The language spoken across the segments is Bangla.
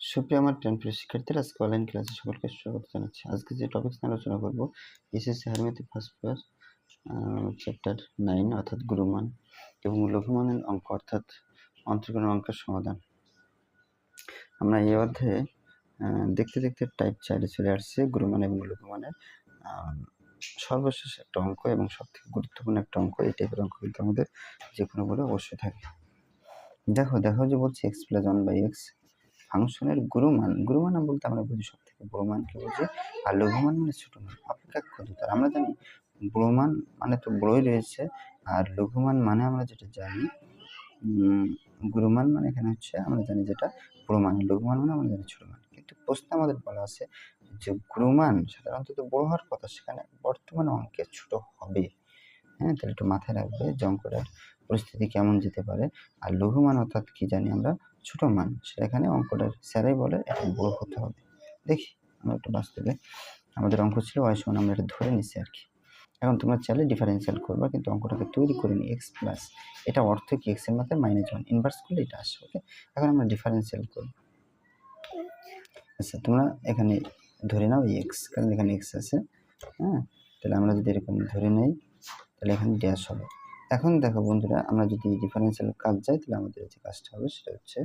সুপ্রিয় আমার টেন প্রিয় শিক্ষার্থীরা, আজকে অনলাইন ক্লাসে সকলকে স্বাগত জানাচ্ছি। আজকে যে টপিকস নিয়ে আলোচনা করব, SSC higher math first class chapter nine অর্থাৎ গুরুমান এবং লঘুমানের অঙ্ক অর্থাৎ অন্তর্গণ অঙ্কের সমাধান। আমরা এই অধ্যায়ে দেখতে দেখতে টাইপ চাইলে চলে আসছে, গুরুমান এবং লঘুমানের। সর্বশেষ একটা অঙ্ক এবং সব থেকে গুরুত্বপূর্ণ একটা অঙ্ক, এই টাইপের অঙ্ক কিন্তু আমাদের যে কোনো বলে অবশ্যই থাকে দেখো দেখো যে বলছে X plus one by X ফাংশনের গুরুমান গুরুমান বলতে আমরা বুঝি সব থেকে বড় বুঝি আর লঘুমান মানে ছোট মান, অপেক্ষা ক্ষুদ্রতর আমরা জানি বড় মান তো বড়ই রয়েছে, আর লঘুমান মানে আমরা যেটা জানি গুরুমান মানে এখানে হচ্ছে আমরা জানি যেটা মান লঘুমান মানে আমরা জানি ছোট মান। কিন্তু প্রশ্নে আমাদের বলা আছে যে গুরুমান সাধারণত তো বড় হওয়ার কথা, সেখানে বর্তমানে অঙ্কে ছোট হবে। হ্যাঁ তাহলে একটু মাথায় রাখবে যে অঙ্কটার পরিস্থিতি কেমন যেতে পারে। আর লঘুমান অর্থাৎ কি জানি আমরা ছোট মান সেটা এখানে অঙ্কটার স্যারাই বলে এটা বড় হতে হবে। দেখি, আমরা একটু বাস্তবে আমাদের অঙ্ক ছিল ওয়াই সমান আমরা এটা ধরে নিছি আর কি। এখন তোমরা চাইলে ডিফারেন্সিয়াল করবা, কিন্তু অঙ্কটাকে তৈরি করে নি এক্স প্লাস এটা অর্থ কি? এক্সের মাথায় মাইনাস ওয়ান ইনভার্স করলে এটা আসে ওকে এখন আমরা ডিফারেন্সিয়াল করব। আচ্ছা তোমরা এখানে ধরে নাও এক্স কারণ এখানে এক্স আছে হ্যাঁ? তাহলে আমরা যদি এরকম ধরে নেই, তাহলে এখানে ড্যাশ হবে। এখন দেখো বন্ধুরা, আমরা যদি ডিফারেন্সিয়াল কাজ যাই, তাহলে আমাদের যে কাজটা হবে সেটা হচ্ছে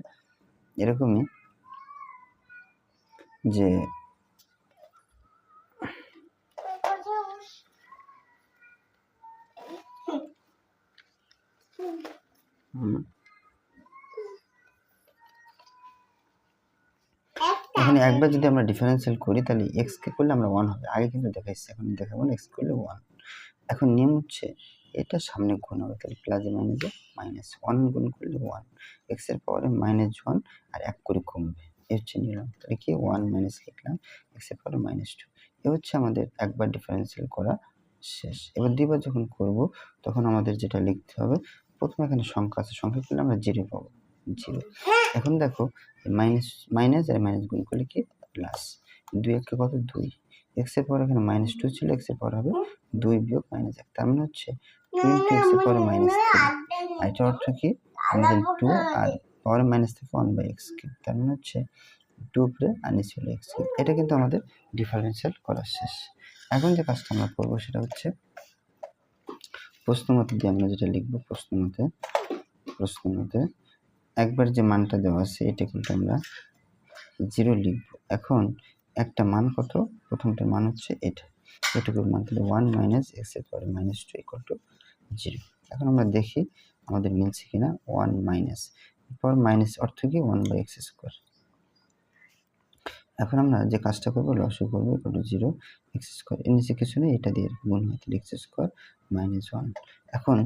এরকমই যে এখানে একবার যদি আমরা ডিফারেন্সিয়াল করি, তাহলে এক্স কে করলে আমরা ওয়ান হবে। আগে কিন্তু দেখাইছি, এখন দেখাবো না এক্স করলে ওয়ান এখন নিয়ম হচ্ছে এটা সামনে গুণ হবে, তাহলে প্লাসে মাইনাসে মাইনাস ওয়ান গুণ করলে ওয়ান এক্সের পাওয়ারে মাইনাস ওয়ান আর এক করে কমবে এ হচ্ছে নিলাম তাহলে কি ওয়ান মাইনাস লিখলাম এক্সের পাওয়ারে মাইনাস টু এ হচ্ছে আমাদের একবার ডিফারেন্সিয়াল করা শেষ, এবার দুইবার যখন করব, তখন আমাদের যেটা লিখতে হবে, প্রথমে এখানে সংখ্যা আছে, সংখ্যা করলে আমরা জিরো পাবো জিরো এখন দেখো মাইনাস মাইনাস আর মাইনাস গুণ করলে কি প্লাস দুই একে কত? দুই এক্সের পর এখানে মাইনাস টু ছিল এর পর হবে দুই বিয়োগ মাইনাস এক। তার মানে হচ্ছে এক্সের পরে মাইনাস থ্রি আর এটার অর্থ কি? আমাদের টু আর পাওয়ার মাইনাস থেকে ওয়ান বাই এক্স কিউব তার মানে হচ্ছে টু উপরে আর নিচে হলো এক্স কিউব এটা কিন্তু আমাদের ডিফারেন্সিয়াল করা শেষ। এখন যে কাজটা আমরা করব সেটা হচ্ছে প্রশ্ন মতে দিয়ে আমরা যেটা লিখব প্রশ্ন মতে প্রশ্ন মতে একবার যে মানটা দেওয়া আছে এটা কিন্তু আমরা জিরো লিখব। এখন একটা মান কত? প্রথমটার মান হচ্ছে এটা এটুকুর মান তাহলে ওয়ান মাইনাস এক্সের পরে minus two equal to zero এখন আমরা দেখি আমাদের মিলছে কিনা ওয়ান মাইনাস এরপর মাইনাস অর্থ কি? ওয়ান বাই এক্স স্কোয়ার এখন আমরা যে কাজটা করব লসও করব equal to zero X square এর নিচে কিছু নেই, এটা দিয়ে গুণ হয় তাহলে এক্স স্কোয়ার মাইনাস ওয়ান এখন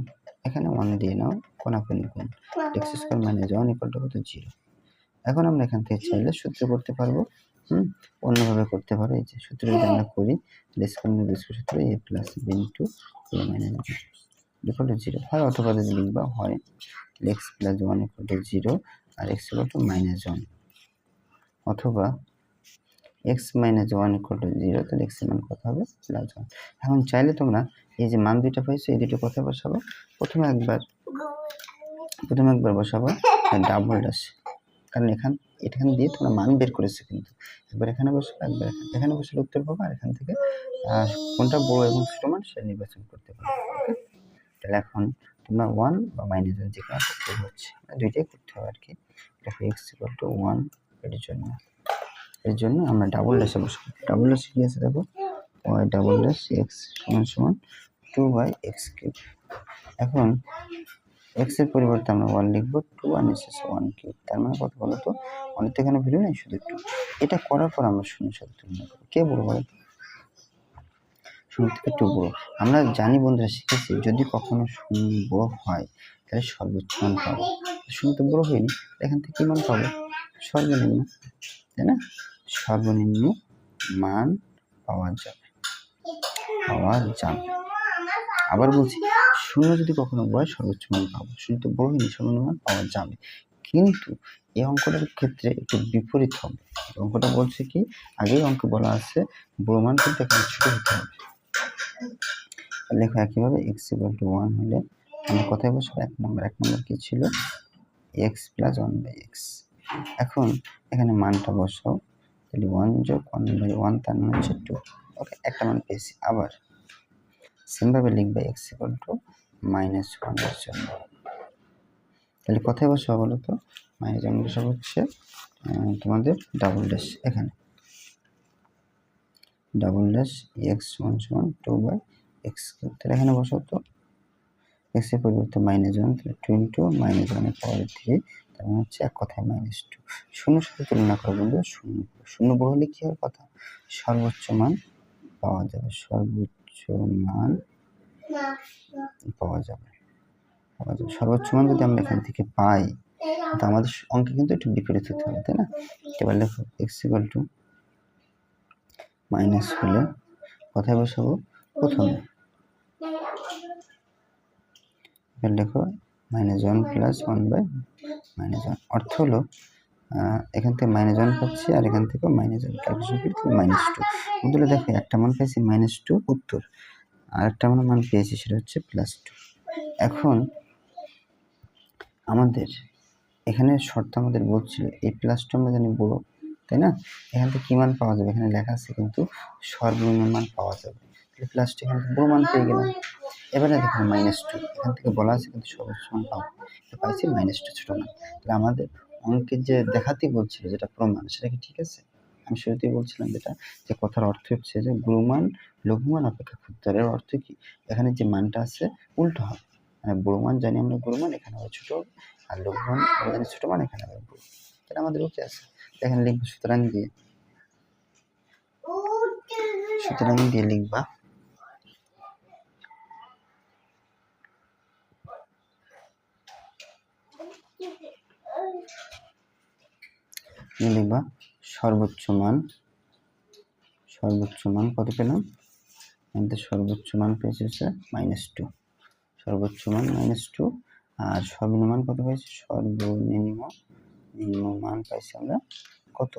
এখানে ওয়ান দিয়ে নাও, কোনাকুনি গুণ। X square minus one equal to কত? জিরো এখন আমরা এখান থেকে চাইলে সূত্র করতে পারব। হুম অন্যভাবে করতে পারো। এই যে সূত্র যদি আমরা করি স্কোয়ার মাইনাস সূত্র A plus B into A minus equal to zero হয় অথবা যদি লিখবা হয় X plus one equal to zero R X equal to minus one অথবা X minus one equal to zero তাহলে এক্সের মান কত হবে? প্লাস ওয়ান এখন চাইলে তোমরা এই যে মান দুইটা পাইছো এই দুটো কথা বসাবো? প্রথমে একবার প্রথমে একবার বসাবো ডাবল ড্যাশ কারণ এখান এখান দিয়ে তোমরা মান বের করেছ কিন্তু। একবার এখানে বসবে একবার এখানে বসলে উত্তর পাবো আর এখান থেকে কোনটা বড় এবং ছোট মান সেটা নির্বাচন করতে পারবে তাহলে এখন তোমরা ওয়ান বা মাইনাস ওয়ান যে কোনো করতে হচ্ছে। মানে দুইটাই করতে হবে আর কি দেখো এক্স ইকুয়াল টু ওয়ানের জন্য। এর জন্য আমরা ডাবল ড্যাশে বসবো। ডাবল ড্যাশে কি আছে দেখো? ওয়াই ডাবল ড্যাশ এক্স সমান সমান টু বাই এক্স কিউব এখন এক্সের পরিবর্তে আমরা ওয়ান লিখব two one S S one cube তার মানে কত বলো তো? অনেক তো এখানে ভ্যালু নেই শুধু টু এটা করার পর আমরা শূন্য সাথে তুলনা করব। কে বড় বলো? শূন্য থেকে টু বড় আমরা জানি বন্ধুরা শিখেছি, যদি কখনো শূন্য বড় হয়, তাহলে সর্বোচ্চ মান পাবো। শূন্য তো বড় হয়নি এখান থেকে কি মান পাবো? সর্বনিম্ন, তাই না? সর্বনিম্ন মান পাওয়া যাবে। পাওয়া যাবে। আবার বলছি শূন্য যদি কখনো বয়, সর্বোচ্চ মান পাবো। শূন্য তো বড় সর্বনিম্ন মান পাওয়া যাবে। কিন্তু এই অঙ্কটার ক্ষেত্রে একটু বিপরীত হবে। অঙ্কটা বলছে কি আগেই অঙ্ক বলা আছে, বড় মান কিন্তু এখানে ছোট হতে হবে। লেখো একইভাবে এক্স ইকুয়াল টু ওয়ান হলে আমরা কোথায় বসবো এক নম্বর এক নম্বর কী ছিল? X plus one by X এখন এখানে মানটা বসাও। তাহলে ওয়ান যোগ ওয়ান বাই ওয়ান তার মানে হচ্ছে টু ওকে একটা মান পেয়েছি। আবার সেমভাবে লিখবে এক্স ইকুয়াল টু মাইনাস ওয়ানের জন্য তাহলে কোথায় বসাবো বলো তো মাইনাস ওয়ান বসাবো হচ্ছে তোমাদের ডাবল ড্যাশ এখানে। ডাবল ড্যাশ এক্স ওয়ান সমান টু বাই এক্স তাহলে এখানে বসাও তো। এক্সের পরিবর্তে মাইনাস ওয়ান তাহলে টু ইন্টু মাইনাস ওয়ানের পাওয়ার থ্রি তার মানে হচ্ছে এক কথায় মাইনাস টু শূন্য সাথে তুলনা করো বন্ধু, শূন্য। শূন্য বড় হলে কী হওয়ার কথা? সর্বোচ্চ মান পাওয়া যাবে, সর্বোচ্চ মান পাওয়া যাবে। পাওয়া যাবে। সর্বোচ্চ মান যদি আমরা এখান থেকে পাই তো আমাদের অঙ্কে কিন্তু একটু বিপরীত হতে হবে, তাই না? এবার লেখো এক্স ইকুয়াল টু মাইনাস হলে কোথায় বসাবো? প্রথমে। এবার লেখো minus one plus one by minus one অর্থ হলো এখান থেকে মাইনাস ওয়ান পাচ্ছি আর এখান থেকেও মাইনাস ওয়ান ক্যালকুলেশন করতে মাইনাস টু বন্ধুরা দেখো, একটা মান পেয়েছি মাইনাস টু উত্তর। আর একটা আমরা মান পেয়েছি সেটা হচ্ছে প্লাস টু এখন আমাদের এখানে শর্ত আমাদের বলছিল এই প্লাস টু আমরা জানি বড়, তাই না? এখান থেকে কী মান পাওয়া যাবে? এখানে লেখা আছে কিন্তু সর্বনিম্ন মান পাওয়া যাবে। তাহলে প্লাস টু এখান থেকে বড় মান পেয়ে গেলাম। এবারে দেখুন মাইনাস টু এখান থেকে বলা আছে কিন্তু সর্বোচ্চ মান পাবো পাইছি মাইনাস টু ছোটো মান। তাহলে আমাদের অঙ্কের যে দেখাতেই বলছিল যেটা প্রমাণ, সেটা কি ঠিক আছে? আমি শুরুতেই বলছিলাম যেটা, যে কথার অর্থ হচ্ছে যে গুরুমান লঘুমান অপেক্ষা ক্ষুদ্রের অর্থ কি? এখানে যে মানটা আছে, উল্টো হবে। মানে বড় মান জানি আমরা গুরুমান এখানে হবে ছোটো হবে আর লঘুমান আমরা জানি ছোটো মান, এখানে হবে বড় তাহলে আমাদের ওকে আছে। এখানে লিখব সুতরাং দিয়ে। সুতরাং দিয়ে লিখবা। লিখবা। সর্বোচ্চ মান সর্বোচ্চ মান কত পেলাম? আমাদের সর্বোচ্চ মান পেয়েছে হচ্ছে মাইনাস টু সর্বোচ্চ মান মাইনাস টু আর সর্বনিম্ন মান কত পেয়েছে? সর্বনিম্ন, নিম্ন মান পাইছি আমরা কত?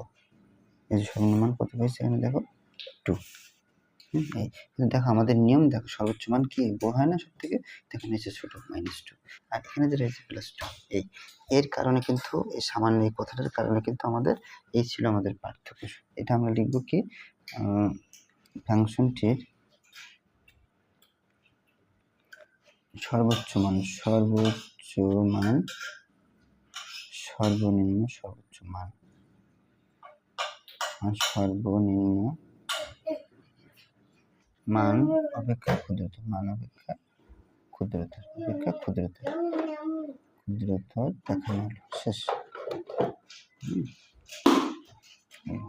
এই সর্বনিম্ন মান কত পেয়েছি এখানে দেখো? টু কিন্তু দেখো আমাদের নিয়ম, দেখো সর্বোচ্চ মান কি? বড় হয় না সব থেকে দেখো নিচে ছোট মাইনাস টু আর এখানে যেটা হচ্ছে প্লাস টু এই, এর কারণে কিন্তু, এই সামান্য এই কথাটার কারণে কিন্তু আমাদের এই ছিল আমাদের পার্থক্য। এটা আমরা লিখব কি? ফাংশনটির সর্বোচ্চ মান সর্বোচ্চ মান, সর্বনিম্ন সর্বোচ্চ মান। সর্বনিম্ন মান অপেক্ষা ক্ষুদ্রতর মান অপেক্ষা ক্ষুদ্রতর অপেক্ষা ক্ষুদ্রতর। ক্ষুদ্রতর দেখানো শেষ। হুম।